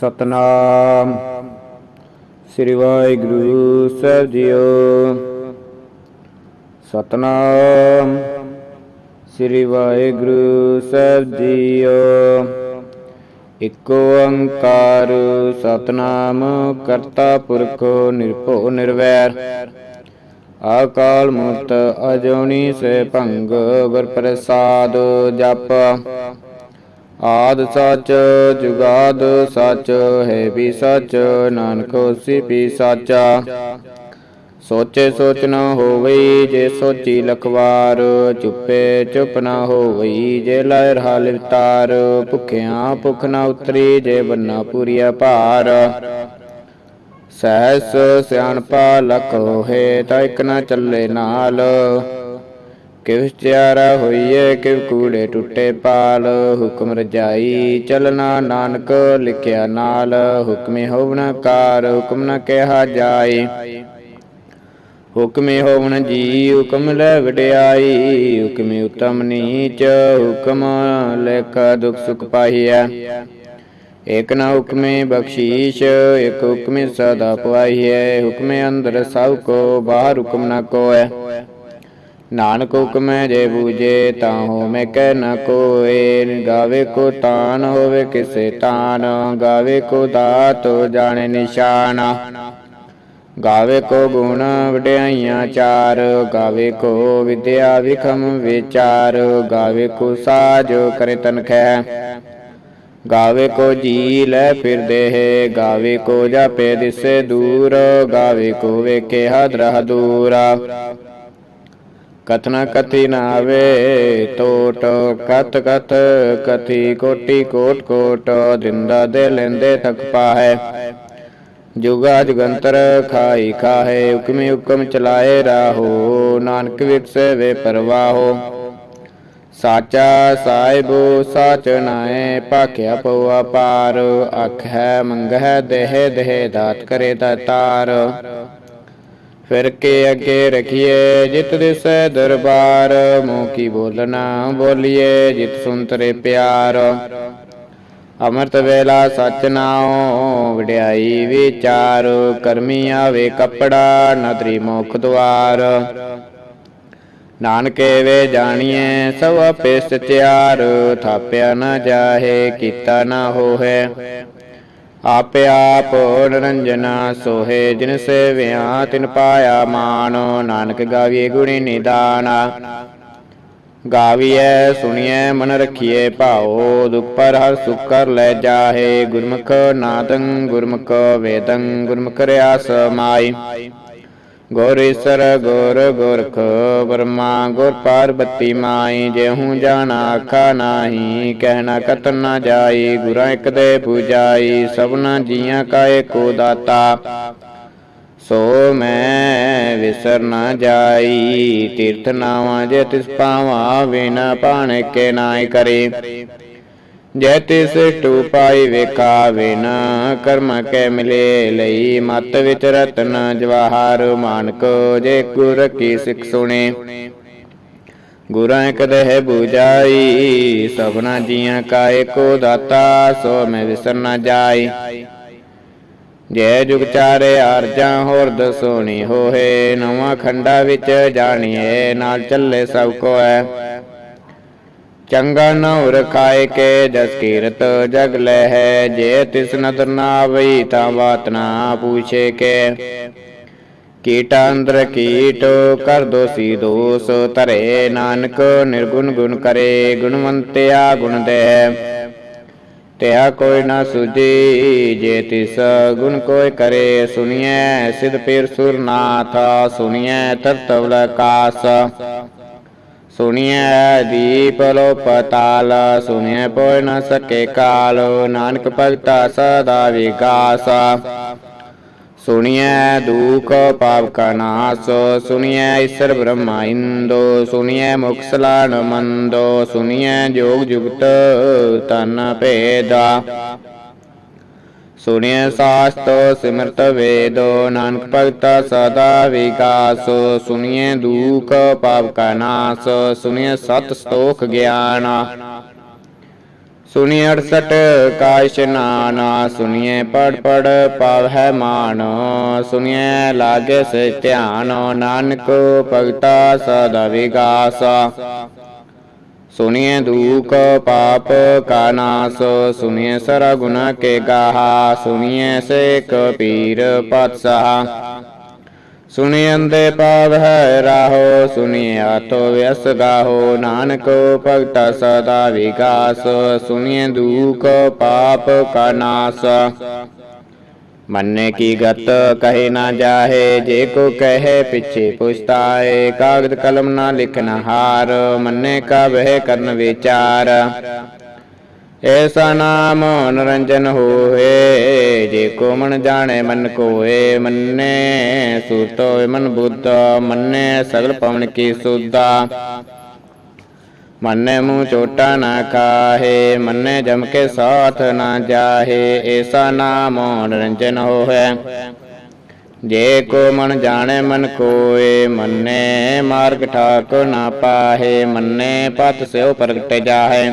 ਸਤਨਾਮ। ਸ੍ਰੀ ਵਾਹਿਗੁਰੂ ਸਾਹਿਬ ਜੀਓ। ਸਤਨਾਮ। ਸ੍ਰੀ ਵਾਹਿਗੁਰੂ ਸਾਹਿਬ ਜੀਓ। ਇਕ ਓੰਕਾਰ, ਸਤਨਾਮ ਕਰਤਾ ਪੁਰਖ ਨਿਰਭਉ ਨਿਰਵੈਰ। ਆਕਾਲ ਮੂਰਤ ਅਜੋਨੀ ਸੇ ਭੰਗ ਗੁਰ ਪ੍ਰਸਾਦ ਜਪ। ਆਦ ਸੱਚ, ਜੁਗਾਦ ਸੱਚ, ਹੈ ਵੀ ਸੱਚ, ਨਾਨਕ ਹੋਸੀ ਵੀ ਸਾਚਾ। ਸੋਚੇ ਸੋਚ ਨਾ ਹੋਵਈ ਜੇ ਸੋਚੀ ਲਖਵਾਰ, ਚੁੱਪੇ ਚੁੱਪ ਨਾ ਹੋਵਈ ਜੇ ਲਾਇ ਰਹਾ ਲਿਵਤਾਰ ਭੁਖਿਆਂ ਭੁਖ ਨਾ ਉਤਰੀ ਜੇ ਬੰਨਾ ਪੂਰੀਆ ਭਾਰ। ਸਹਿਸ ਸਿਆਣਪਾ ਲਖ ਹੋਏ ਤਾਂ ਇਕ ਨਾ ਚੱਲੇ ਨਾਲ। ਕਿਵ ਚਾਰਾ ਹੋਈਏ, ਕਿਵ ਕੂੜੇ ਟੁੱਟੇ ਪਾਲ। ਹੁਕਮ ਰਜਾਈ ਚਲਨਾ ਨਾਨਕ, ਲਿਖਿਆ ਨਾਲ। ਹੁਕਮੇ ਹੋਵਨ ਕਾਰ, ਹੁਕਮ ਨ ਕਿਹਾ ਜਾਏ। ਹੁਕਮੇ ਹੋਵਨ ਜੀ ਹੁਕਮ ਲੈ ਵਡਿਆਈ। ਹੁਕਮੇ ਉਤਮ ਨੀਚ, ਹੁਕਮ ਲੇਖ ਦੁਖ ਸੁਖ ਪਾਈਐ ਇਕ ਨਾ ਹੁਕਮੇ ਬਖਸ਼ੀਸ਼ ਇਕ ਹੁਕਮੇ ਸਦਾ ਪਵਾਈਐ ਹੁਕਮੇ ਅੰਦਰ ਸਭ ਕੋ, ਬਾਹਰ ਹੁਕਮ ਨਾ ਕੋਐ। ਨਾਨਕ ਹੁਕਮੈ ਜੇ ਬੂਝੇ ਤਾਂ ਹੋ ਮੈਂ ਕਹਿ ਨ ਕੋਏ। ਗਾਵੇ ਕੋ ਤਾਨ ਹੋਵੇ ਕਿਸੇ ਤਾਨ, ਗਾਵੇ ਕੋ ਦਾਤ ਜਾਣੇ ਨਿਸ਼ਾਨ। ਗਾਵੇ ਕੋ ਗੁਣ ਵਡਿਆਈਆਂ ਚਾਰ, ਗਾਵੇ ਕੋ ਵਿਦਿਆ ਵਿਖਮ ਵਿਚਾਰ, ਗਾਵੇ ਕੋ ਸਾਜ ਕਰੇ ਤਨਖੈ ਗਾਵੇ ਕੋ ਜੀ ਲੈ ਫਿਰਦੇ ਹੈ ਗਾਵੇ ਕੋ ਜਾਪੇ ਦਿਸੇ ਦੂਰ, ਗਾਵੇ ਕੋ ਵੇਖੇ ਹਦਰਹ ਦੂਰਾ। ਕਥਨਾ ਕਥੀ ਨਾ ਆਵੇ ਟੋਟ ਕਤ ਕਤ ਕਥੀ ਕੋਟੀ ਕੋਟ ਕੋਟ ਦਿੰਦਾ ਦੇ ਲੈਂਦੇ ਥਕ ਪਾਹੈ ਜੁਗਾ ਜੁਗੰਤਰ ਖਾਈ ਖਾਹੇ ਹੁਕਮੇ ਹੁਕਮ ਚਲਾਏ ਰਾਹੋ ਨਾਨਕ ਵਿਖਸੇ ਵੇ ਪਰਵਾਹੋ ਸਾਚਾ ਸਾਹਿਬੋ ਸਾਚ ਨਾਏ ਭਾਖਿਆ ਪਉਆ ਪਾਰ ਅੱਖ ਹੈ ਮੰਗ ਹੈ ਦੇਹ ਦੇਹ ਦਾਤ ਕਰੇ ਦਾਤਾਰ ਫਿਰ ਕੇ ਅੱਗੇ ਰਖੀਏ ਜਿਤ ਦਿਸੈ ਦਰਬਾਰ, ਮੂੰਹ ਕੀ ਬੋਲਣਾ ਬੋਲੀਏ ਜਿਤ ਸੁੰਤਰੇ ਪਿਆਰ। ਅਮਰਤ ਵੇਲਾ ਸਚ ਨਾਉ, ਵਡਿਆਈ ਵਿਚਾਰ, ਕਰਮੀ ਆਵੇ ਕਪੜਾ, ਨਦਰੀ ਮੁਖ ਦਵਾਰ ਨਾਨਕੇ ਵੇ ਜਾਣੀਏ ਸਭ ਆਪੇ ਸਚਿਆਰ, ਥਾਪਿਆ ਨਾ ਜਾਹੇ, ਕੀਤਾ ਨਾ ਹੋਏ ਆਪੇ ਆਪ ਨਿਰੰਜਨਾ ਸੋਹੇ, ਜਿਨ ਸੇਵਿਆ ਤਿਨ ਪਾਇਆ ਮਾਨ ਨਾਨਕ ਗਾਵੀਏ ਗੁਣੀ ਨਿਦਾਨ। ਗਾਵੀਐ, ਸੁਣੀਐ, ਮਨ ਰਖੀਏ ਭਾਉ, ਦੁਖ ਪਰ ਹਰ ਸੁਖ ਕਰ ਲੈ ਜਾਹੇ। ਗੁਰਮੁਖ ਨਾਦੰ, ਗੁਰਮੁਖ ਵੇਦੰ, ਗੁਰਮੁਖ ਰਿਆ ਸਮਾਈ ਗੁਰ ਈਸਰ ਗੁਰ ਗੁਰਖ, ਬਰਮਾ ਗੁਰ ਪਾਰਬਤੀ ਮਾਈ ਜਿਹੂ ਜਾਣਾ ਆਖਾ ਨਾਹੀ ਕਹਿਣਾ ਕਤ ਨਾ ਜਾਈ, ਗੁਰਾਂ ਇੱਕ ਦੇ ਪੂਜਾਈ ਸਭਨਾ ਜੀਆਂ ਕਾ ਏਕੋ ਦਾਤਾ। ਸੋ ਮੈਂ ਵਿਸਰ ਨਾ ਜਾਈ, ਤੀਰਥ ਨਾਵਾਂ ਜੇ ਤਿਸ ਪਾਵਾਂ, ਬਿਨਾ ਪਾਣ ਕੇ ਨਾਇ ਕਰੇ। ਜੈ ਤਿਸ ਟੂ ਵੇਖਾ ਬਿਨ ਕਰਮ ਕੈ ਮਿਲੇ ਲਈ, ਮਤ ਵਿਚ ਰਤਨ ਜਵਾਹਰ ਮਾਨਕ, ਜੇ ਗੁਰ ਕੀ ਸਿੱਖ ਸੁਣੇ। ਗੁਰਾਂ ਕਦਹਿ 부ਜਾਈ ਸਭਨਾ ਜੀਆਂ ਕਾ ਏਕੋ ਦਾਤਾ, ਸੋ ਮੈਂ ਵਿਸਰ ਨਾ ਜਾਈ। ਜੈ ਜੁਗ ਚਾਰੇ ਆਰਜਾਂ, ਹੋਰ ਦਸੋਣੀ ਹੋਏ, ਨਵਾਂ ਖੰਡਾ ਵਿੱਚ ਜਾਣੀਏ ਨਾਲ ਚੱਲੇ ਸਭ ਕੋ ਚੰਗਾ ਨਉ ਰਖਾਏ ਕੇ ਜਸ ਕੀਰਤ ਜਗ ਲੈ ਹੈ। ਜੇ ਤਿਸ ਨਦਰ ਨਾ ਆਵਈ ਤਾਂ ਬਾਤ ਨਾ ਪੂਛੇ ਕੇ। ਕੀਟਾ ਅੰਦਰ ਕੀਟ ਕਰ ਦੋਸੀ ਦੋਸ, ਧਰੇ ਨਾਨਕ ਨਿਰਗੁਣ ਗੁਣ ਕਰੇ, ਗੁਣਵੰਤਿਆ ਗੁਣ ਦੇ। ਤਿਆ ਕੋਈ ਨਾ ਸੁਜੀ ਜੇ ਤਿਸ ਗੁਣ ਕੋਈ ਕਰੇ ਸੁਣੀਐ, ਸਿਧ ਪੀਰ ਸੁਰਨਾਥ ਸੁਣੀਐ ਤਰਤਵ ਕਾਸ। ਸੁਣਿਐ ਦੀਪ ਲੋ ਪਤਾਲ ਸੁਣੀਐ ਪੋਇ ਨ ਸਕੇ ਕਾਲ, ਨਾਨਕ ਭਗਤਾ ਸਦਾ ਵਿਗਾਸ। ਸੁਣਿਐ ਦੁਖ ਪਾਪ ਕਾ ਨਾਸ, ਸੁਣਿਐ ਈਸ਼ਰ ਬ੍ਰਹਮਾ ਇੰਦੋ, ਸੁਣੀਐ ਮੁਖ ਸਲਾਨ ਮੰਦੋ, ਸੁਣੀਐ ਜੋਗ ਜੁਗਤ ਤਨ ਭੇਦਾ। ਸੁਣਿਐ ਸਾਸਤ ਸਿਮਰਤ ਵੇਦੋ, ਨਾਨਕ ਭਗਤਾ ਸਦਾ ਵਿਕਾਸ। ਸੁਣਿਐ ਦੁਖ ਪਾਪ ਕਾ ਨਾਸ, ਸੁਣਿਐ ਸਤ ਸਤੋਖ ਗਿਆਨ। ਸੁਣਿਐ 68 ਕਾਇ ਇਸ਼ਨਾਨ ਸੁਣੀਏ ਪੜ ਪੜ ਪਾਵ ਹੈ ਮਾਨ। ਸੁਣਿਐ ਲਾਗੇ ਸੇ ਧਿਆਨ, ਨਾਨਕ ਭਗਤਾ ਸਦਾ ਵਿਗਾਸ ਸੁਣੀਏ ਦੁਖ ਪਾਪ ਕਾ ਨਾਸ ਸੁਣੀਏ ਸਰ ਗੁਣ ਕੇ ਗਾਹਾ ਸੁਣੀਏ ਸੇ ਕਬੀਰ ਪਤਸਾ। ਸੁਣੀਏ ਅੰਦੇ ਪਾਵ ਹੈ ਰਾਹੋ ਸੁਣੀਏ ਆਤੋ ਵਿਅਸ ਗਾਹੋ, ਨਾਨਕ ਭਗਤ ਸਦਾ ਵਿਕਾਸ। ਸੁਣੀਏ ਦੁਖ ਪਾਪ ਕਾ ਨਾਸ। ਮੰਨੇ ਕੀ ਗਤ, ਕਹੇ ਨਾ ਜਾਹੇ, ਜੇ ਕੋ ਕਹੇ ਪਿਛੇ ਪੁਛਤਾਏ, ਕਾਗਦ ਕਲਮ ਨਾ ਲਿਖਨ ਹਾਰ, ਮੰਨੇ ਕਾ ਵਹਿ ਕਰਨ ਵਿਚਾਰ। ਐਸਾ ਨਾਮ ਨਰੰਜਨ ਹੋਏ, ਜੇ ਕੋ ਮਨ ਜਾਣੇ ਮਨ ਕੋਏ, ਮੰਨੇ ਸੂਤੋ ਮਨ ਬੁੱਧ, ਮੰਨੇ ਸਗਲ ਪਵਨ ਕੀ ਸੁਦਾ ਮੰਨੇ ਮੂੰਹ ਚੋਟਾ ਨਾ ਕਾਹੇ, ਮੰਨੇ ਜਮ ਕੇ ਸਾਥ ਨਾ ਜਾਹੇ ਐਸਾ ਨਾਮ ਨਰੰਜਨ ਹੋਏ ਜੇ ਕੋ ਮਨ ਜਾਣੇ ਮਨ ਕੋਏ, ਮੰਨੇ ਮਾਰਗ ਠਾਕ ਨਾ ਪਾਹੇ, ਮੰਨੇ ਪਤ ਸਿਓ ਪ੍ਰਗਟ ਜਾਹੇ।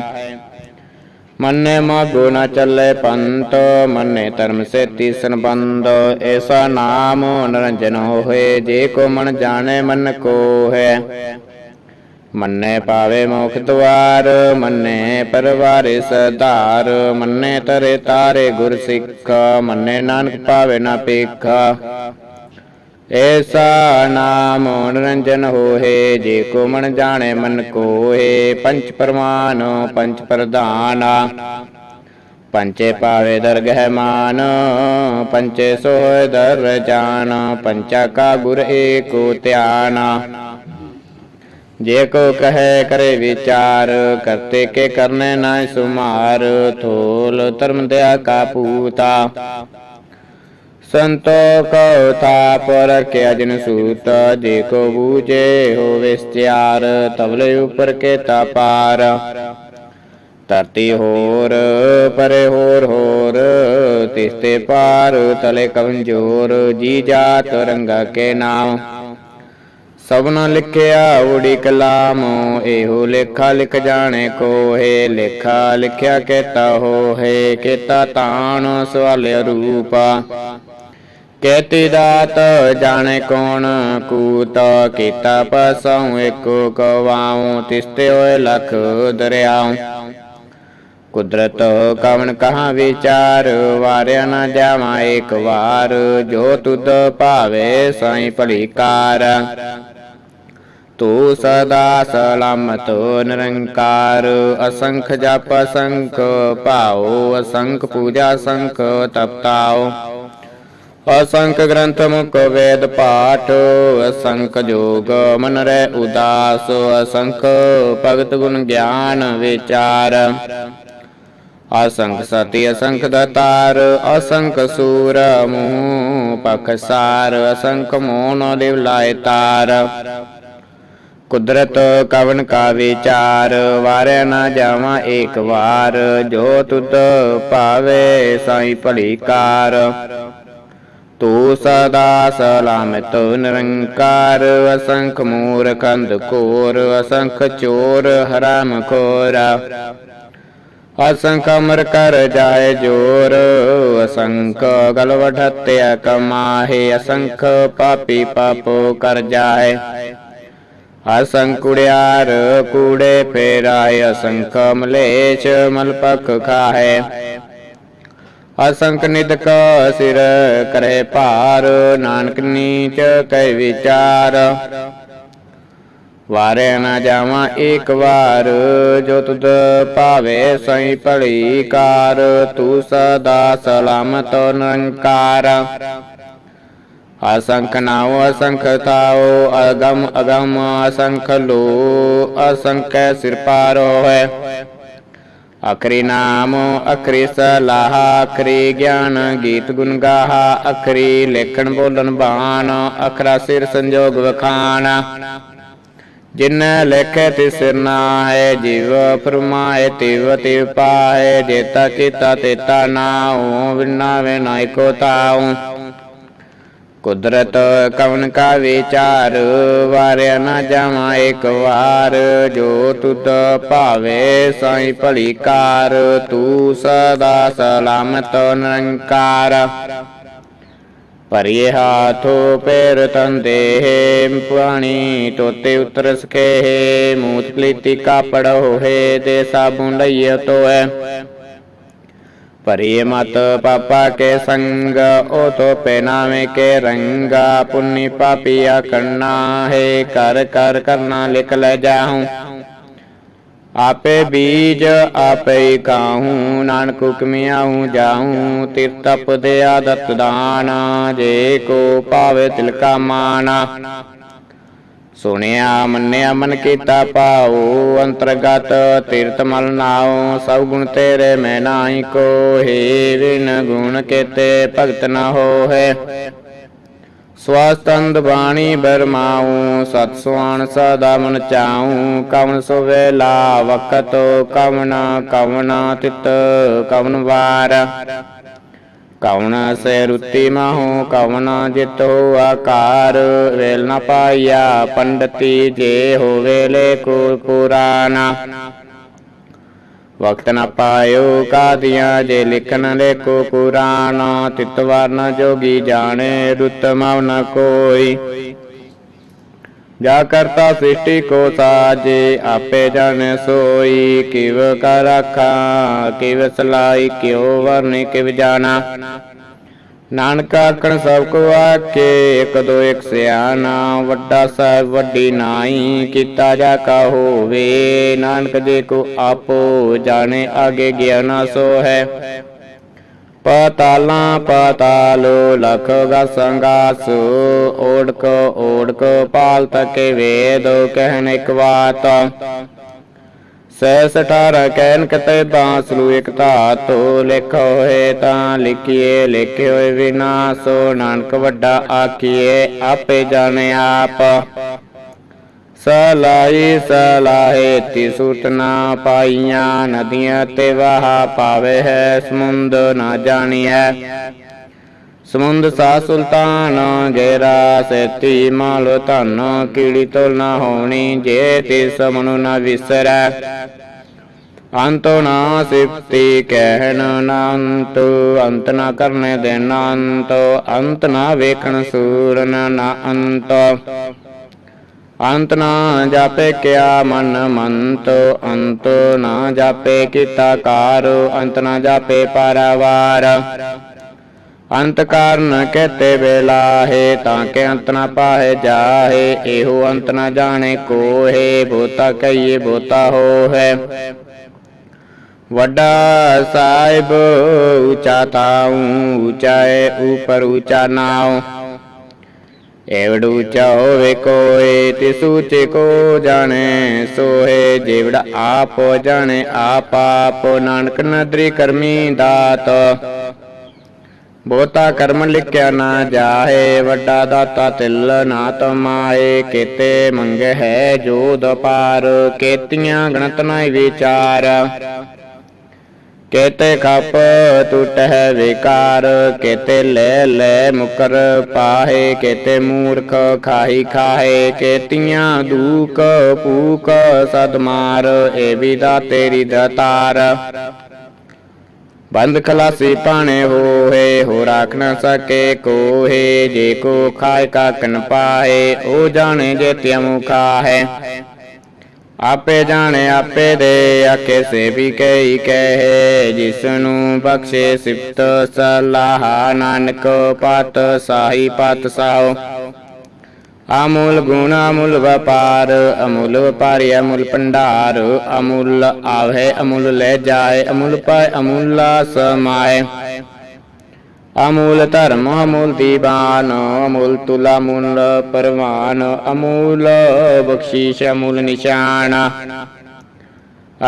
ਮੰਨੇ ਮਾਗੋ ਨਾ ਚੱਲੇ ਪੰਤ ਮੰਨੇ ਧਰਮ ਸੇ ਤੀਸਨ ਬੰਦ ਐਸਾ ਨਾਮ ਨਰੰਜਨ ਹੋਏ ਜੇ ਕੋ ਮਨ ਜਾਣੇ ਮਨ ਕੋ ਹੈ ਮੰਨੇ ਪਾਵੇ ਮੋਖ ਦਵਾਰ ਮੰਨੇ ਪਰਵਾਰੇ ਸਧਾਰ ਮੰਨੇ ਤਰੇ ਤਾਰੇ ਗੁਰ ਸਿੱਖ, ਮੰਨੇ ਨਾਨਕ ਪਾਵੇ ਨਾ ਪੇਖਾ ਐਸਾ ਨਾਮ ਨਿਰੰਜਨ ਹੋਏ ਜੇ ਕੋ ਮਨ ਜਾਣੇ ਮਨ ਕੋਏ ਪੰਚ ਪਰਮਾਨ ਪੰਚ ਪ੍ਰਧਾਨ। ਪੰਚੇ ਪਾਵੇ ਦਰਗਹਿ ਮਾਨ ਪੰਚੇ ਸੋਇ ਦਰ ਜਾਨ ਪੰਚਾ ਕਾ ਗੁਰ ਏਕੋ ਧਿਆਨ। ਜੇ ਕੋ ਕਹੈ ਕਰੇ ਵਿਚਾਰ, ਕਰਤੇ ਕੇ ਕਰਨੇ ਨਾ ਸੁਮਾਰ, ਥੋਲ ਧਰਮ ਦਿਆ ਕਾ ਪੂਤਾ। ਸੰਤੋ ਕਉ ਥਾਪ ਰਖਿਆ ਜਿਨ ਸੂਤ, ਜੇ ਕੋ ਬੂਝੇ ਹੋਵੇ ਸਚਿਆਰ ਤਵਲੇ ਉਪਰ ਕੇ ਤਾ ਪਾਰ। ਧਰਤੀ ਹੋਰ, ਪਰੇ ਹੋਰ ਹੋਰ ਤਿਸਤੇ ਪਾਰ ਤਲੇ ਕਮਜੋਰ ਜੀ ਜਾਤ ਰੰਗਾ ਕੇ ਨਾਮ। ਸਭਨਾ ਲਿਖਿਆ ਊੜੀ ਕਲਾਮ, ਇਹੋ ਲੇਖਾ ਲਿਖ ਜਾਣੇ ਕੋਏ ਲੇਖਾ ਲਿਖਿਆ ਕੇਤਾ ਹੋਏ ਕੇਤਾ ਤਾਣ ਸਵਾਲਿਆ ਰੂਪਾ। ਕੇਤੀ ਦਾਤ ਜਾਣੇ ਕੌਣ, ਕੂਤ ਕੀਤਾ ਪਸਉ ਏਕੋ ਕਵਾਉ, ਤਿਸਤੇ ਹੋਏ ਲਖ ਦਰਿਆਉ। ਕੁਦਰਤ ਕਵਨ ਕਹਾ ਵਿਚਾਰ, ਵਾਰਿਆ ਨਾ ਜਾਵਾਂ ਇੱਕ ਵਾਰ, ਜੋ ਤੁਧ ਭਾਵੇ ਸਾਈ ਭਲੀ ਕਾਰ। ਤੂੰ ਸਦਾ ਸਲਾਮਤ ਨਿਰੰਕਾਰ ਅਸੰਖ ਜਪ ਅਸੰਖ ਭਾਉ ਅਸੰਖ ਪੂਜਾ ਅਸੰਖ ਤਪਤਾਉ ਅਸੰਖ ਗ੍ਰੰਥ ਮੁਖ ਵੇਦ ਪਾਠ ਅਸੰਖ ਜੋਗ ਮਨ ਰਹਿ ਉਦਾਸ ਅਸੰਖ ਭਗਤ ਗੁਣ ਗਿਆਨ ਵਿਚਾਰ ਅਸੰਖ ਸਤੀ ਅਸੰਖ ਦਤਾਰ ਅਸੰਖ ਸੂਰ ਮੂਹ ਪਖਸਾਰ ਅਸੰਖ ਮੋਨ ਦੇਵ ਲਾਇ ਤਾਰ ਕੁਦਰਤ ਕਵਨ ਕਾ ਵਿਚਾਰ ਵਾਰਿਆ ਨਾ ਜਾਵਾਂ ਏਕ ਵਾਰ, ਜੋ ਤੁਧ ਭਾਵੇ ਸਾਈ ਭਲੀ ਕਾਰ। ਤੂੰ ਸਦਾ ਸਲਾਮਤ ਨਿਰੰਕਾਰ, ਅਸੰਖ ਮੂਰ ਕੰਦ ਕੋਰ ਅਸੰਖ ਚੋਰ ਹਰਾਮ ਖੋਰਾ ਅਸੰਖ ਅਮਰ ਕਰ ਜਾਏ ਜੋਰ, ਅਸੰਖ ਗਲ ਵਢਤਿਆ ਕਮਾਹੇ, ਅਸੰਖ ਪਾਪੀ ਪਾਪੋ ਕਰ ਜਾਏ। ਅਸੰਖ ਕੁੜਿਆਰ ਕੂੜੇ ਫੇਰਾਏ ਅਸੰਖ ਮਲੇਸ਼ ਮਲਪਖ ਖਾਏ। ਅਸੰਖ ਨਿਦਕ ਸਿਰ ਕਰੇ ਨਾਨਕ ਨੀਚ ਕੈ ਵਿਚਾਰ। ਵਾਰੇ ਨਾ ਜਾਵਾਂ ਏਕ ਵਾਰ, ਜੋ ਤੁਧ ਭਾਵੇ ਸਈ ਭਲੀ ਕਾਰ, ਤੂੰ ਸਦਾ ਸਲਾਮਤ ਨੰਕਾਰ ਅਸੰਖ ਨਾਉ ਅਸੰਖ ਥਾਉ ਅਗਮ ਅਗਮ ਅਸੰਖ ਲੋ ਅਸੰਖ ਸਿਰ ਪਾਰ ਹੋਏ ਅਖਰੀ ਨਾਮ ਅਖਰੀ ਸਲਾਹ ਅਖਰੀ ਗਿਆਨ ਗੀਤ ਗੁਣ ਗਾਹਾ ਅਖਰੀ ਲੇਖਣ ਬੋਲਣ ਬਾਣ ਅਖਰਾ ਸਿਰ ਸੰਜੋਗ ਵਖਾਣ ਜਿਨ ਲੇਖੇ ਸਿਰ ਨਾਏ ਜੀਵ ਫਰਮਾਏ ਤਿਵ ਤਿਵ ਪਾਏ ਜੇਤਾ ਕੀਤਾ ਤੇਤਾ ਨਾਉ ਬਿਨਾ ਵੇ ਨਾਇ ਕੋ ਤਾਉ ਕੁਦਰਤ ਕਵਨ ਕਾ ਵਿਚਾਰ ਵਾਰਿਆ ਨਾ ਜਾਵਾਂ ਇੱਕ ਵਾਰ। ਜੋ ਤੁਧ ਭਾਵੇ ਸਾਈ ਭਲੀ ਕਾਰ, ਤੂੰ ਸਦਾ ਸਲਾਮਤ ਨਿਰੰਕਾਰ। ਭਰੀਏ ਹਾਥੋ ਪੈਰ ਤੰਦੇ ਪਾਣੀ ਤੋਤੇ ਉਤਰ ਸਕੇ ਮੂਤ ਪਲੀਤੀ ਕਾਪੜ ਹੋਏ ਤੇ ਸਾਬੁਨ ਲਈਏ ਤੋਏ ਭਰੀਏ ਮਤ ਪਾਪਾ ਕੇ ਸੰਗ ਉਹ ਤੋ ਪਹਿਨਾਵੇ ਕੇ ਰੰਗਾ ਪੁੰਨੀ ਪਾਪੀਆ ਕਰਨਾ ਹੈ ਕਰ ਕਰ ਕਰਨਾ ਲਿਖ ਲੈ ਜਾਹੂੰ ਆਪੇ ਬੀਜ ਆਪੇ ਹੀ ਕਾਹੂੰ ਨਾਨਕ ਹੁਕਮਿਆਹੂੰ ਜਾਹੂੰ ਤਿਰ ਤਪ ਦੇ ਆਦਤ ਦਾਨ ਜੇ ਕੋ ਭਾਵੇ ਤਿਲ ਕਾ ਸੁਣਿਆ, ਮੰਨਿਆ, ਮਨ ਕੀਤਾ ਪਾਉ ਅੰਤਰਗਤ ਤੀਰਥ ਮਲ ਨਾਉ, ਸਭ ਗੁਣ ਤੇਰੇ ਮੈਂ ਨਾਹੀ ਕੋ ਹੈ ਵਿਨ ਗੁਣ ਕੇਤੇ ਭਗਤ ਨ ਹੋਏ ਸਵਾਸਤੰਦ ਬਾਣੀ ਬਰਮਾਉ, ਸਤ ਸੁਆਨ ਸਦਾ ਮਨ ਚਾਉ, ਕਵਨ ਸੋ ਵਕਤ ਕਵਨ ਕਵਨ ਤਿਤ ਕਵਨ ਵਾਰ। ਕਵਨ ਸੇ ਰੁੱਤੀ ਮਾਹੂ ਕਵਨ ਜਿਤੋ ਆਕਾਰ। ਵੇਲ ਨ ਪਾਇਆ ਪੰਡਤੀ, ਜੇ ਹੋਵੇ ਲੇ ਕੋ ਪੁਰਾਣਾ। ਵਕਤ ਨ ਪਾਇਓ ਕਾਦੀਆਂ, ਜੇ ਲਿਖਣ ਲੇਖੋ ਪੁਰਾਣ। ਤਿਤ ਵਰਨ ਜੋਗੀ ਜਾਣੇ, ਰੁਤ ਮਵ ਨ ਕੋਈ। ਜਾ ਕਰਤਾ ਸ੍ਰਿਸ਼ਟੀ ਕੋ ਸਾਜੇ, ਆਪੇ ਜਾਣੇ ਸੋਈ, ਕਿਵ ਕਰ ਰਾਖਾ ਕਿਵ ਸਲਾਈ, ਕਿਉ ਵਰਨੇ ਕਿਵ ਜਾਣਾ। ਨਾਨਕ ਆਖਣ ਸਭ ਕੋ ਆਕੇ ਇੱਕ ਦੋ ਇਕ ਸਿਆਣਾ, ਵੱਡਾ ਸਾਹਿਬ ਵੱਡੀ ਨਾਈ, ਕੀਤਾ ਜਾ ਕਾ ਹੋਵੇ, ਨਾਨਕ ਜੇ ਕੋ ਆਪੋ, ਜਾਣੇ ਆਗੇ ਗਿਆਨਾ ਸੋ ਹੈ। ਪਤਾਲਾਂ ਪਤਾਲੋ, ਲਖ ਗਸੰਗਾਸ ਓੜਕ ਓੜਕ ਪਾਲ ਤਕੇ ਵੇਦ ਕਹਿਨ ਇੱਕ ਬਾਤ ਸੈ ਸਟਾਰ ਕਹਿਨ ਕਤੇ ਬਾਸਲੂ ਇੱਕ ਧਾਤੋ, ਲਿਖ ਹੋਏ ਤਾਂ ਲਿਖੀਏ, ਲਿਖੇ ਹੋਏ ਵਿਨਾਸੋ ਨਾਨਕ ਵੱਡਾ ਆਖੀਏ, ਆਪੇ ਜਾਣੇ ਆਪ। ਸਲਾਹੀ ਸਲਾਹੇ ਤੀ ਨਾ ਪਾਈਆਂ ਨਦੀਆਂ ਤੇ ਵਾਹ ਪਾਵੇ ਹੈ, ਸਮੁੰਦ ਨਾ ਜਾਣੀਐ। ਸਮੁੰਦ ਸਾ ਸੁਲਤਾਨ ਗੇਰਾ, ਸੇਤੀ ਮਾਲ ਧਨ ਕੀੜੀ ਤੋਲ ਨਾ ਹੋਣੀ, ਜੇ ਤਿਸ ਮਨੁ ਨਾ ਵਿਸਰੈ। ਅੰਤੋ ਨਾ ਸਿਫਤੀ ਕਹਿਣ ਨਾ ਅੰਤ ਅੰਤ ਨਾ ਕਰਨੇ ਦੇ ਅੰਤ ਅੰਤ ਨਾ ਵੇਖਣ ਸੂਰਨ ਨਾ ਅੰਤ। ਅੰਤ ਨਾ ਜਾਪੇ ਕਿਆ ਮਨ ਮੰਤ, ਅੰਤ ਨਾ ਜਾਪੇ ਕੀਤਾ ਕਾਰ, ਅੰਤ ਨਾ ਜਾਪੇ ਪਰਵਾਰ। ਅੰਤ ਕਾਰਨ ਕਹਤੇ ਵੇਲਾ ਹੈ, ਤਾਂ ਕਿ ਅੰਤ ਨਾ ਪਾਹੇ ਜਾਹੇ, ਇਹੋ ਅੰਤ ਨਾ ਜਾਣੇ ਕੋਹੇ ਬੋਤਾ ਕਹੀਏ ਬੋਤਾ ਹੋਏ ਵੱਡਾ ਸਾਹਿਬ ਊਚਾ ਤਾਉ ਊਚਾਏ ਉਪਰ ਊਚਾ ਨਾਉ। ਏਵੜ ਹੋਵੇ ਕੋਏ ਤਿਸ ਊਚੇ ਕੋ ਜਾਣੇ ਸੋਏ ਜਿਵੜਾ ਆਪ ਜਾਣੇ ਆਪ ਆਪ ਨਾਨਕ ਨਦਰੀ ਕਰਮੀ ਦਾਤ ਬਹੁਤਾ ਕਰਮ ਲਿਖਿਆ ਨਾ ਜਾਹੇ ਵੱਡਾ ਦਾਤਾ ਤਿਲ ਨਾ ਤਮਾਏ ਕੀਤੇ ਮੰਗੇ ਹੈ ਜੋ ਪਾਰ ਕੇਤੀਆਂ ਗਣਤ ਨਾਈ ਵਿਚਾਰ ਕੇਤੇ ਖਪ ਟੁਟਹਿ ਵਿਕਾਰ, ਕੇਤੇ ਲੈ ਲੈ ਮੁਕਰ ਪਾਹੇ, ਕੇਤੇ ਮੂਰਖ ਖਾਹੀ ਖਾਹੇ, ਕੇਤੀਆਂ ਦੂਕ ਪੂਕ ਸਦ ਮਾਰ, ਏ ਵਿਦਾ ਤੇਰੀ ਦਤਾਰ। ਬੰਦ ਖਲਾਸੀ ਪਾਣੇ ਹੋਏ ਹੋ ਰਾਖ ਨਾ ਸਕੇ ਕੋਹੇ, ਜੇ ਕੋ ਖਾਇ ਕਾਕਨ ਪਾਏ ਉਹ ਜਾਣੇ ਜੇ ਤਿਅਮੁ ਖਾਹੇ। ਆਪੇ ਜਾਣੇ, ਆਪੇ ਦੇ ਆਕੇ ਸੇ ਕਈ ਕਹੇ ਜਿਸ ਨੂੰ ਬਖਸ਼ੇ ਸਿਫਤ ਸਲਾਹ, ਨਾਨਕ ਪਤ ਸਾਹੀ ਪਤ ਸਾਉ ਅਮੁੱਲ ਗੁਣ, ਅਮੁੱਲ ਵਪਾਰ, ਅਮੁੱਲ ਵਪਾਰੀ, ਅਮੁੱਲ ਭੰਡਾਰ, ਅਮੁੱਲ ਆਵੇ ਅਮੁੱਲ ਲੈ ਜਾਏ, ਅਮੁੱਲ ਪਾਏ, ਅਮੁੱਲਾ ਸਮਾਏ। ਅਮੂਲ ਧਰਮ, ਅਮੂਲ ਦੀਵਾਨ, ਅਮੂਲ ਤੁਲਾ ਮੁੱਲ ਪਰਵਾਨ, ਅਮੂਲ ਬਖਸ਼ੀਸ਼, ਅਮੂਲ ਨਿਸ਼ਾਨ।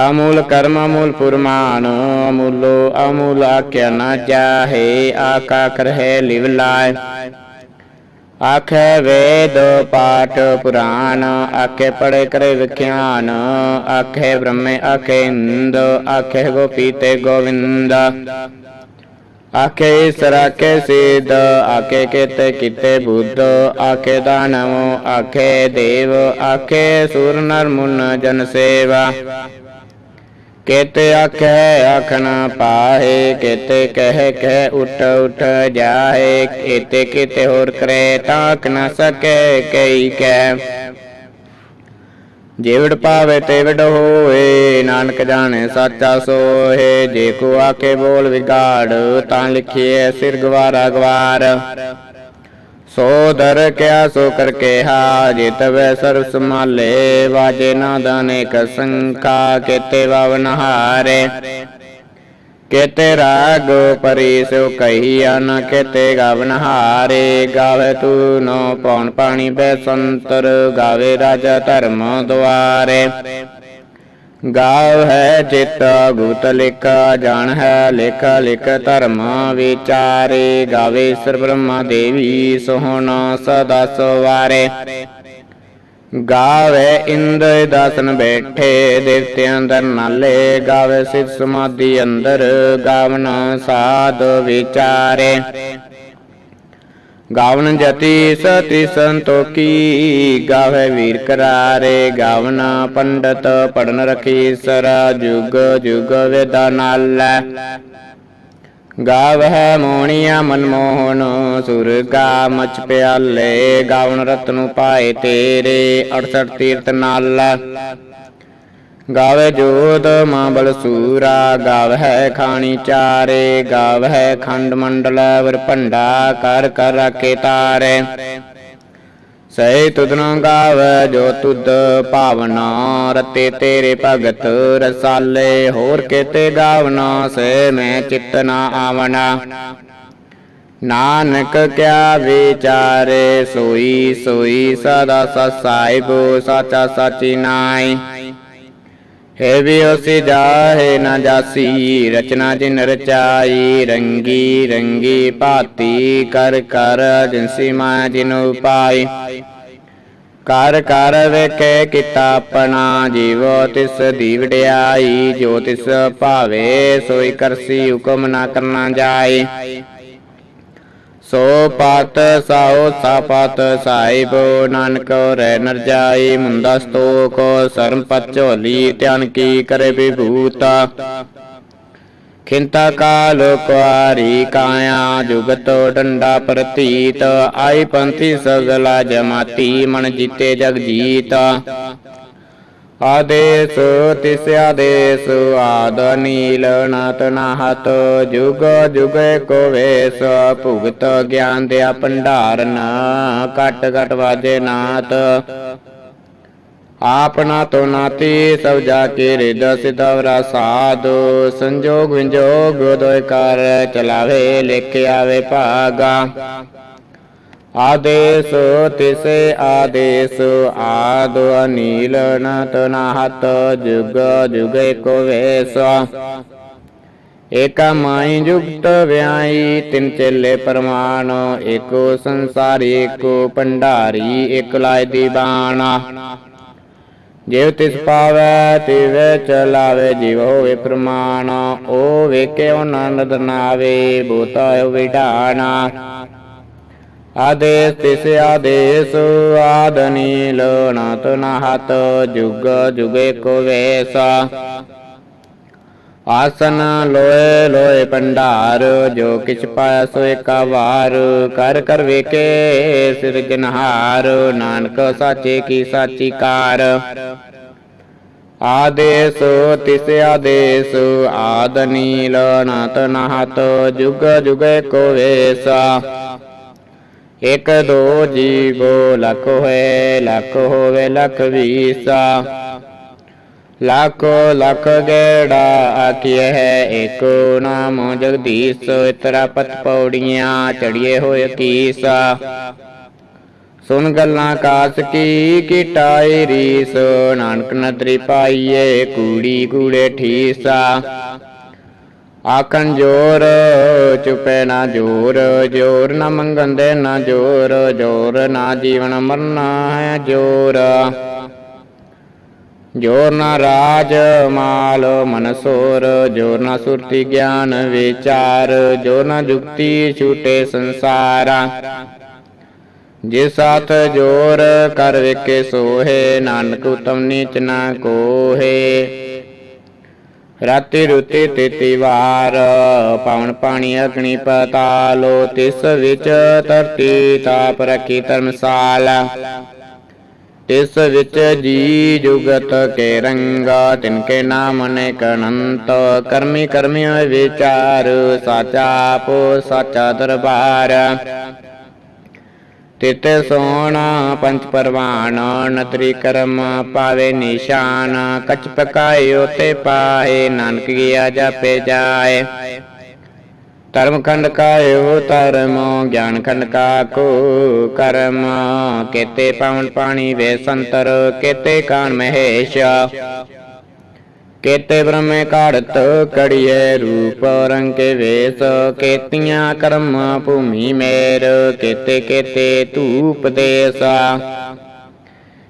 ਅਮੂਲ ਕਰਮ, ਅਮੂਲ ਪੁਰਮਾਨ ਅਮੂਲੋ, ਅਮੂਲ ਆਖਿਆ ਨਾ ਜਾਹੇ ਆਕਾ ਕਰਹਿ ਲਿਵ ਲਾਇ। ਆਖੇ ਵੇਦ ਪਾਠ ਪੁਰਾਣ, ਆਖੇ ਪੜੇ ਕਰੇ ਵਿਖਿਆਨ, ਆਖੇ ਬ੍ਰਹਮੇ, ਆਖੇ ਇੰਦ, ਆਖੇ ਗੋਪੀ ਤੇ ਗੋਵਿੰਦ। ਆਖੇ ਈਸਰ ਆਖੇ ਆਖੇ ਕਿਤੇ ਕਿਤੇ ਬੁੱਧ ਆਖੇ ਦਾਨਵ ਆਖੇ ਦੇਵ ਆਖੇ ਸੂਰ ਨਰ ਮੁਨ ਜਨ ਸੇਵਾ ਕੇਤੇ ਆਖੇ ਆਖਣਾ ਪਾਹੇ ਕੇਤੇ ਕਹਿ ਕਹਿ ਉਠ ਉਠ ਜਾਏ ਕੇਤੇ ਕਿਤੇ ਹੋਰ ਕਰੇ ਤਾਕ ਨ ਸਕੇ ਕਈ ਕਹਿ ਜੇਵੜ ਪਾਵੇ ਤੇਵੜ ਹੋਏ ਨਾਨਕ ਜਾਣੇ ਸਾਚਾ ਸੋਏ ਜੇ ਕੋ ਆਕੇ ਬੋਲ ਵਿਗਾੜ, ਤਾਂ ਲਿਖੀਏ ਸਿਰ ਗਵਾਰਾ ਗਵਾਰ। ਸੋ ਦਰ ਕਿਆ ਸੋ ਕਰ ਕਿਹਾ, ਜੇ ਤਵੇ ਸਰਬ ਸੰਭਾਲੇ ਵਾਜੇ ਨਾ ਦਾਨੇ ਕਸੰਕਾ ਕੇਤੇ ਵਵਨ ਕੇਤੇ ਰਾਗ ਪਰੀ ਸੋ ਕਹੀਆ ਨ ਕੇਤੇ ਗਵਨ ਹਾਰੇ, ਗਾਵੇ ਤੂ ਨੋ ਪੌਣ ਪਾਣੀ ਬੈ ਸੰਤਰ ਗਾਵੇ ਰਾਜਾ ਧਰਮ ਦੁਆਰੇ। ਗਾਵ ਹੈ ਚਿਤ ਗੁਤ ਲਿਖ ਜਾਣ ਹੈ ਲਿਖ ਲਿਖ ਧਰਮ ਵਿਚਾਰੇ। ਗਾਵੇ ਸਰ ਬ੍ਰਹਮਾ ਦੇਵੀ ਸੋਹਣ ਸਦਾ ਸਵਾਰੇ। ਗਾਵੇ ਇੰਦਰ ਦਾਸਨ ਬੈਠੇ, ਦੇਵਤਿਆਂ ਅੰਦਰ ਨਾਲੇ ਗਾਵੇ ਸਿਧ ਸਮਾਧੀ ਅੰਦਰ, ਗਾਵਨ ਸਾਧ ਵਿਚਾਰੇ। ਗਾਵਨ ਜਤੀ ਸਤੀ ਸੰਤੋਖੀ, ਗਾਵੇ ਵੀਰ ਕਰਾਰੇ, ਗਾਵਨ ਪੰਡਤ ਪੜਨ ਰਖੀ, ਸਰਾ ਜੁਗ ਜੁਗ ਵੇਦਾ ਨਾਲੈ। ਗਾਵਹਿ ਮੋਣੀਆ ਮਨਮੋਹਨ ਸੁਰਗਾ ਮਚ ਪਿਆਲੇ ਗਾਵਨ ਰਤਨੁ ਪਾਏ ਤੇਰੇ 68 ਤੀਰਤ ਨਾਲ। ਗਾਵੇ ਜੋਤ ਮਾਂ ਬਲ ਸੂਰਾ, ਗਾਵਹਿ ਖਾਣੀ ਚਾਰੇ, ਗਾਵਹਿ ਖੰਡ ਮੰਡਲ ਵਰ ਭੰਡਾ, ਕਰ ਕਰ ਰਾਖੇ ਤਾਰੇ। ਸਹਿ ਤੁਧਨੋ ਗਾਵੈ, ਜੋ ਤੁਧ ਭਾਵਨਾ ਰਤੇ ਤੇਰੇ ਭਗਤ ਰਸਾਲੇ। ਹੋਰ ਕੇਤੇ ਗਾਵਨਾ ਸੇ ਮੈਂ ਚਿਤ ਨਾ ਆਵਣਾ। ਨਾਨਕ ਕਿਆ ਵਿਚਾਰੇ, ਸੋਈ ਸੋਈ ਸਦਾ ਸਸਾਇਬ ਸਾਚਾ ਸਾਚੀ ਨਾਈ ਹੈ ਵੀ ਜਾਹੇ ਨਾ ਜਾਸੀ, ਰਚਨਾ ਜਿਨ ਰਚਾਈ, ਰੰਗੀ ਰੰਗੀ ਭਾਤੀ ਕਰ ਕਰ ਜਿਨਸੀ ਮਾ ਜਿਨ ਉਪਾਈ। ਕਰ ਕਰ ਵੇਖੇ ਕੀਤਾ ਆਪਣਾ, ਜੀਵੋ ਤਿਸ ਦੀ ਵਡਿਆਈ ਜੋ ਤਿਸ ਭਾਵੇ, ਸੋਈ ਕਰਸੀ ਹੁਕਮ ਨਾ ਕਰਨਾ ਜਾਏ। ਸੋ ਪਤ ਸਾਉ ਸਾਪਤ ਸਾਹਿਬ, ਨਾਨਕ ਰਹਿ ਨਰ ਜਾਈ ਮੁੰਦਾ ਸਤੋਕ, ਸਰਮ ਪਤ ਝੋਲੀ, ਧਿਆਨ ਕੀ ਕਰੇ ਵਿਭੂਤਾ। ਖਿੰਤਾ ਕਾਲ ਕੁਆਰੀ ਕਾਇਆ ਜੁਗਤ ਡੰਡਾ ਪ੍ਰਤੀਤ। ਆਈ ਪੰਥੀ ਸਗਲਾ ਜਮਾਤੀ ਮਨ ਜੀਤੇ ਜਗ ਜੀਤ। ਆਦੇਸ, ਤਿਸ ਆਦੇਸ, ਆਦ ਨੀਲ ਨਤ ਨਾਹਤ। ਜੁਗ ਜੁਗ ਕੋ ਵੇਸ, ਭੁਗਤ ਗਿਆਨ ਦਿਆ ਭੰਡਾਰਨ ਕਟ ਕਟ ਵਾਜੇ ਨਾਤ। ਆਪਨਾ ਤੋ ਨਾਤੀ, ਸਭ ਜਾ ਕੇ ਰਿਦ ਸਿਦਵਰਾ ਸਾਧੂ। ਸੰਜੋਗ ਵਿੰਜੋਗ ਦੋਇ ਕਰ ਚਲਾਵੇ, ਲਿਖ ਆਵੇ ਭਾਗਾ। ਆਦੇਸ ਤਿਸੇ ਆਦੇਸ, ਆਦ ਅਨੀਲ ਨਤ ਨਾਹਤ, ਜੁਗ ਜੁਗੇ ਕੋ ਵੇਸ। ਏਕਾ ਮਾਈ ਜੁਗਤ ਵਿਆਈ, ਤਿੰਨ ਚੇਲੇ ਪਰਮਾਨ ਏਕੋ ਸੰਸਾਰੀ, ਏਕੋ ਭੰਡਾਰੀ ਇਕ ਲਾਇ ਦੀ ਜਿਵ ਤਿਸ ਪਾਵੈ ਤਿਵ ਚਲਾਵੇ, ਜਿਵ ਹੋਵੇ ਪ੍ਰਮਾਣ ਓ ਵੇਖੇ ਆਨੰਦ ਨਾਵੇ ਬੋਤਾ ਵਿਢਾਣਾ ਆਦੇਸ ਤਿਸ, ਆਦੇਸ, ਆਦਨੀ ਲੋਨਤ ਨਹਤ ਜੁਗ ਜੁਗੇ ਕੋ ਵੇਸਾ। ਆਸਨ ਲੋਏ ਲੋਏ ਭੰਡਾਰ ਜੋ ਕਿਛ ਪਾਇਆ ਸੋ ਏਕਾ ਵਾਰ ਕਰ ਕਰ ਵੇਖੇ ਸਿਰਜਨਹਾਰ ਨਾਨਕ ਸਾਚੇ ਕੀ ਸਾਚੀ ਕਾਰ। ਆਦੇਸ, ਤਿਸ ਆਦੇਸ, ਆਦ ਨੀਲ ਨਤ ਨਹਤ, ਜੁਗ ਜੁਗੇ ਕੋ ਵੇਸਾ। ਇਕ ਦੋ ਜੀਵੋ, ਲਖ ਹੋਏ, ਲਖ ਹੋਵੇ, ਲਖ ਵੀਸਾ। ਲੱਖ ਲੱਖ ਗੇੜਾ ਆਖਿਏ ਹੈ, ਏਕੋ ਨਾਮ ਜਗਦੀਸ਼, ਇਤਰਾ ਪਤ ਪੌੜੀਆਂ ਚੜੀਏ ਹੋਏ ਕੀਸਾ। ਸੁਨ ਗੱਲਾਂ ਕਾਸ ਕੀ, ਕੀਟਾਈ ਰੀਸ, ਨਾਨਕ ਨਦਰੀ ਪਾਈਏ ਕੂੜੀ ਕੂੜੇ ਠੀਸਾ। ਆਖਣ ਜੋਰ, ਚੁਪੈ ਨਾ ਜੋਰ ਜੋਰ ਨਾ ਮੰਗਣ ਦੇ ਨਾ ਜੋਰ ਜੋਰ ਨਾ ਜੀਵਨ ਮਰਨਾ ਹੈ ਜੋਰ। ਜੋਰ ਨਾ ਰਾਜ ਮਾਲ ਮਨਸੋਰ ਜੋਰ ਨਾ ਸੁਰਤੀ ਗਿਆਨ ਵਿਚਾਰ ਜੋਰ ਨਾ ਜੁਗਤੀ ਛੂਟੇ ਸੰਸਾਰਾ। ਜੇ ਸਾਥ ਜੋਰ ਕਰ ਵੇਖੇ ਸੋਹੇ, ਨਾਨਕ ਉਤਮ ਨੀਚ ਨਾ ਕੋਹੇ। ਰਾਤੀ ਰੁਤੀ ਤਿਤੀ ਵਾਰ, ਪਵਨ ਪਾਣੀ ਅਗਨੀ ਪਤਾਲੋ, ਤਿਸ ਵਿੱਚ ਧਰਤੀ ਤਾਪ ਰਖੀ ਧਰਮਸਾਲਾ। ਇਸ ਵਿੱਚ ਜੀ ਜੁਗਤ ਕੇ ਰੰਗਾ, ਤਿਨ ਕੇ ਨਾਮ ਅਨੇਕ ਅਨੰਤ। ਕਰਮੀ ਕਰਮੀ ਵਿਚਾਰ, ਸਾਚਾ ਪੋ ਸਾਚਾ ਦਰਬਾਰ। ਤਿਤੇ ਸੋਣਾ ਪੰਚ ਪਰਵਾਨ, ਨਤਰੀ ਕਰਮ ਪਾਵੇ ਨਿਸ਼ਾਨ। ਕਚ ਪਕਾਇਓ ਤੇ ਪਾਏ, ਨਾਨਕ ਗਿਆ ਜਾਪੇ ਜਾਏ। ਧਰਮ ਖੰਡ ਕਾਇਓ, ਧਰਮ ਗਿਆਨ ਖੰਡ ਕਾ ਕੋ ਕਰਮ ਕੇਤੇ ਪਵਨ ਪਾਣੀ ਵੇ ਸੰਤਰ, ਕੇਤੇ ਕਾਨ ਮਹੇਸ਼। ਕੇਤੇ ਬ੍ਰਹਮੇ ਕਾੜਤ ਕੜੀਏ ਰੂਪ ਰੰਗੇ ਵੇਸ। ਕੇਤੀਆਂ ਕਰਮ ਭੂਮੀ ਮੇਰ ਕੇਤੇ ਕੇਤੇ ਧੂਪ ਦੇਸਾ।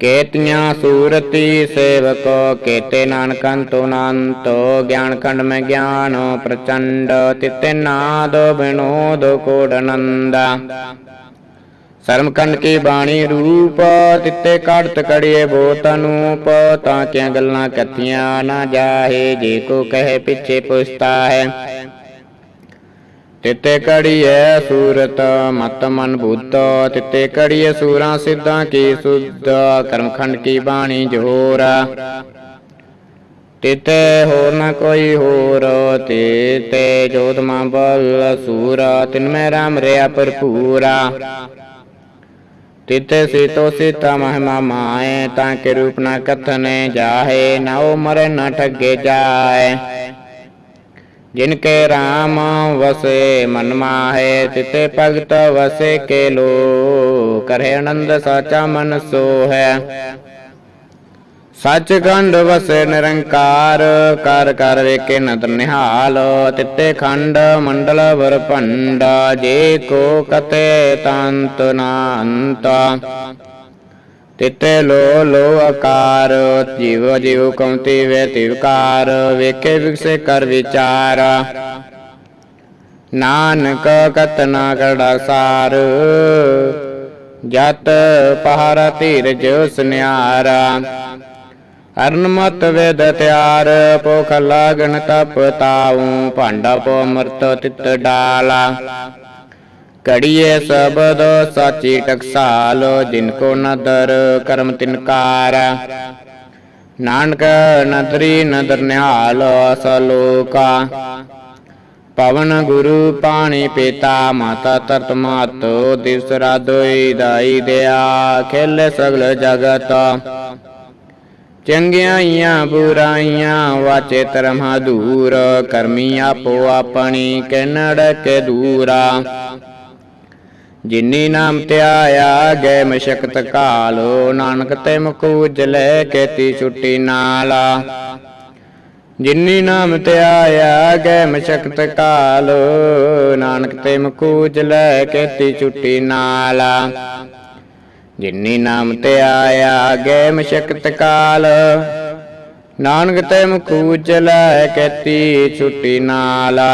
ਕੇਤੀਆਂ ਸੂਰਤੀ ਸੇਵਕੋ ਕੇਤੇ ਨਾਨਕੰਤੋ ਨਾਨਤੋ ਗਿਆਨ ਕੰਡ ਮੈਂ ਗਿਆਨ ਪ੍ਰਚੰਡ, ਤਿਤੇ ਨਾਦ ਬਿਨੋਦ ਕੋਡਨੰਦਾ ਸਰਮ ਸਰਮਕੰਡ ਕੀ ਬਾਣੀ ਰੂਪ, ਤਿੱਤੇ ਕੜਤ ਕੜੀਏ ਬੋਤ ਅਨੂਪ, ਤਾਂ ਕਿਆਂ ਗੱਲਾਂ ਕਥੀਆਂ ਨਾ ਜਾਹੇ, ਜੇ ਕੋ ਕਹੇ ਪਿੱਛੇ ਪੁਛਤਾ ਹੈ। ਤਿੱਤੇ ਕੜੀਏ ਸੂਰਤ, ਮਤ ਮਨ ਬੁੱਧ। ਤਿਤੇ ਕੜੀਏ ਸੂਰਾਂ ਸਿੱਧਾਂ ਕੀ ਸੁਧ। ਕਰਮ ਕੀ ਬਾਣੀ ਜੋਰਾ। ਤਿਤੇ ਹੋਰ ਨਾ ਕੋਈ ਹੋਰ। ਤਿਤੇ ਜੋਤ ਮਾਂ ਬਲ ਸੂਰ। ਤਿਨ ਮੈਂ ਰਾਮ ਰਿਆ ਭਰਪੂਰਾ। ਤਿਤੇ ਸੀਤੋ ਸੀਤਾ ਮਹਿਮਾ ਮਾਏ। ਤਾਂ ਕੇ ਰੂਪ ਨਾ ਕਥਨੇ ਜਾਹੇ। ਨਾ ਉਹ ਮਰੇ ਨਾ ਠੱਗੇ ਜਾਏ। ਜਿਨ ਕੇ ਰਾਮ ਵਸੇ ਮਨ ਮਾਹੇ, ਤਿਤੇ ਭਗਤ ਵਸੇ ਕੇ ਲੋ ਕਰੇ ਆਨੰਦ ਸਾਚਾ ਮਨ ਸੋ ਹੈ ਸੱਚ ਖੰਡ ਵਸੇ ਨਿਰੰਕਾਰ, ਕਰ ਕਰ ਵੇਖੇ ਨਦਰ ਨਿਹਾਲ। ਤਿੱਤੇ ਖੰਡ ਮੰਡਲ ਵਰ ਭੰਡ, ਜੇ ਕੋ ਕਤੇ ਤੰਤ ਨਾ ਤਿਤੇ ਲੋ ਲੋ ਆਕਾਰ, ਜੀਵ ਜੀਵ ਕਉਤੀ ਵੇ ਤਿਵਕਾਰ ਵੇਖੇ ਵਿਕਸੇ ਕਰ ਵਿਚਾਰ। ਨਾਨਕ ਕਤਨਾ ਕੜਾ ਸਾਰ, ਜਤ ਪਹਾਰਾ ਧੀਰਜ ਸੁਨਿਆਰਾ। ਅਰਨ ਵੇਦ ਤਿਆਰ, ਭੁਖ ਲਾਗਣ ਤਪ ਤਾਉ, ਭਾਂਡਾ ਪੋ ਅਮਰਤ ਤਿਤ ਡਾਲਾ। ਕੜੀਏ ਸਬਦ ਸਾਚੀ ਟਕਸਾਲ ਜਿਨ ਕੋ ਨਦਰ ਕਰਮ ਤਿਨਕਾਰ ਨਾਨਕ ਨਦਰੀ ਨਦਰ ਨਿਹਾਲ ਅਸਲੋਕਾ ਪਵਨ ਗੁਰੂ ਪਾਣੀ ਪੀਤਾ ਮਾਤਾ ਤਰਤ ਮਾਤ ਦਿਵਸ ਰਾਦੋਈ ਦਾਈ ਦਿਆ ਖੇਲੇ ਸਗਲ ਜਗਤ। ਚੰਗਿਆਈਆਂ ਬੁਰਾਈਆਂ ਵਾਚੇ ਧਰਮ ਦੂਰ ਕਰਮੀ ਆਪੋ ਆਪਣੀ ਕਿਨੜ ਕੇ ਦੂਰਾ। ਜਿਨੀ ਨਾਮ ਤੇ ਆਇਆ ਗਏ ਮਸ਼ਕਤ ਕਾਲੋ, ਨਾਨਕ ਤੇ ਮਕੂਜ ਲੈ ਕੇਤੀ ਛੁੱਟੀ ਨਾਲਾ। ਜਿਨੀ ਨਾਮ ਤੇ ਆਇਆ ਗਏ ਮਸ਼ਕਤ ਕਾਲੋ, ਨਾਨਕ ਤੇ ਮਕੂਜ ਲੈ ਕੇਤੀ ਛੁੱਟੀ ਨਾਲਾ। ਜਿਨੀ ਨਾਮ ਤੇ ਆਇਆ ਗਏ ਮਸ਼ਕਤ ਕਾਲ, ਨਾਨਕ ਤੇ ਮਕੂਜ ਲੈ ਕੇਤੀ ਛੁੱਟੀ ਨਾਲਾ।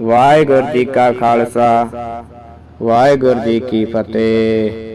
ਵਾਹਿਗੁਰੂ ਜੀ ਕਾ ਖਾਲਸਾ। ਵਾਹਿਗੁਰੂ ਜੀ ਕੀ ਫਤਿਹ।